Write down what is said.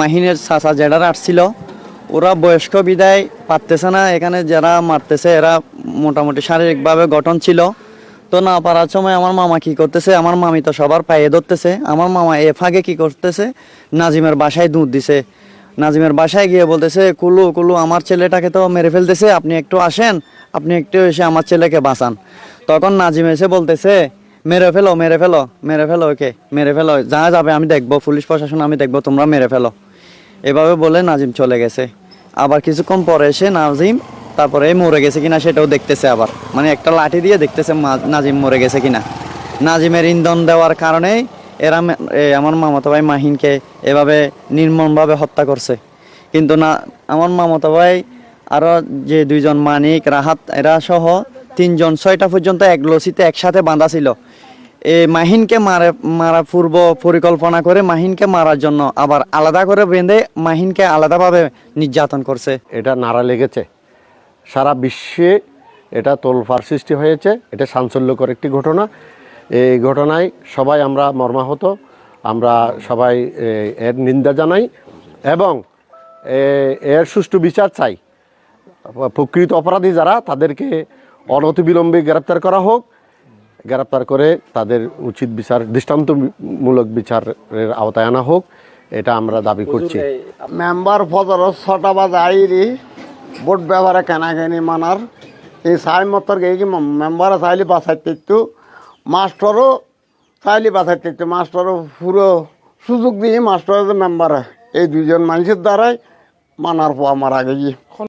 মাহিনের চাচা যেটারা আসছিল, ওরা বয়স্ক বিদায় পারতেছে না, এখানে যারা মারতেছে এরা মোটামুটি শারীরিকভাবে গঠন ছিল। তো না পারার সময় আমার মামা কি করতেছে, আমার মামি তো সবার পায়ে ধরতেছে, আমার মামা এ ফাঁকে কি করতেছে, নাজিমের বাসায় দুধ দিছে। নাজিমের বাসায় গিয়ে বলতেছে, কুলু কুলু, আমার ছেলেটাকে তো মেরে ফেলতেছে, আপনি একটু আসেন, আপনি একটু এসে আমার ছেলেকে বাঁচান। তখন নাজিম এসে বলতেছে, মেরে ফেলো মেরে ফেলো মেরে ফেলো ওকে, মেরে ফেলো, যা যাবে আমি দেখব, পুলিশ প্রশাসন আমি দেখব, তোমরা মেরে ফেলো। এভাবে বলে নাজিম চলে গেছে। আবার কিছুক্ষণ পরে এসে নাজিম তারপরে মরে গেছে কিনা সেটাও দেখতেছে আবার। মানে একটা লাঠি দিয়ে দেখতেছে নাজিম মরে গেছে কিনা। নাজিমের ইন্ধন দেওয়ার কারণেই এরা আমার মামাতো ভাই মাহিনকে এভাবে নির্মমভাবে হত্যা করছে। কিন্তু না আমার মামাতো ভাই আরও যে দুইজন মানিক, রাহাত, এরা সহ তিনজন ছয়টা পর্যন্ত এক লসিতে একসাথে বাঁধা ছিল। এই মাহিনকে মারে, মারা পূর্ব পরিকল্পনা করে মাহিনকে মারার জন্য আবার আলাদা করে বেঁধে মাহিনকে আলাদাভাবে নির্যাতন করছে। এটা নাড়া লেগেছে। সারা বিশ্বে এটা তোলফার সৃষ্টি হয়েছে। এটা চাঞ্চল্যকর একটি ঘটনা। এই ঘটনায় সবাই আমরা মর্মাহত। আমরা সবাই এর নিন্দা জানাই এবং এর সুষ্ঠু বিচার চাই। প্রকৃত অপরাধী যারা, তাদেরকে অনতিবিলম্বে গ্রেপ্তার করা হোক। গ্রেপ্তার করে তাদের উচিত বিচার দৃষ্টান্তমূলক বিচারের আওতায় আনা হোক এটা আমরা দাবি করছি। মেম্বার ফদর ছটা বাজে আইরি ভোট ব্যবহারে কেনাকেনি মানার। এই সাই মতর গিয়ে কি মেম্বারে চাইলে বাঁচাইতে একটু মাস্টারও চাইলে বাঁচাইতে একটু মাস্টারও পুরো সুযোগ দিয়ে মাস্টারের মেম্বারে। এই দুইজন মানুষের দ্বারাই মানার পর আমার আগে গিয়ে।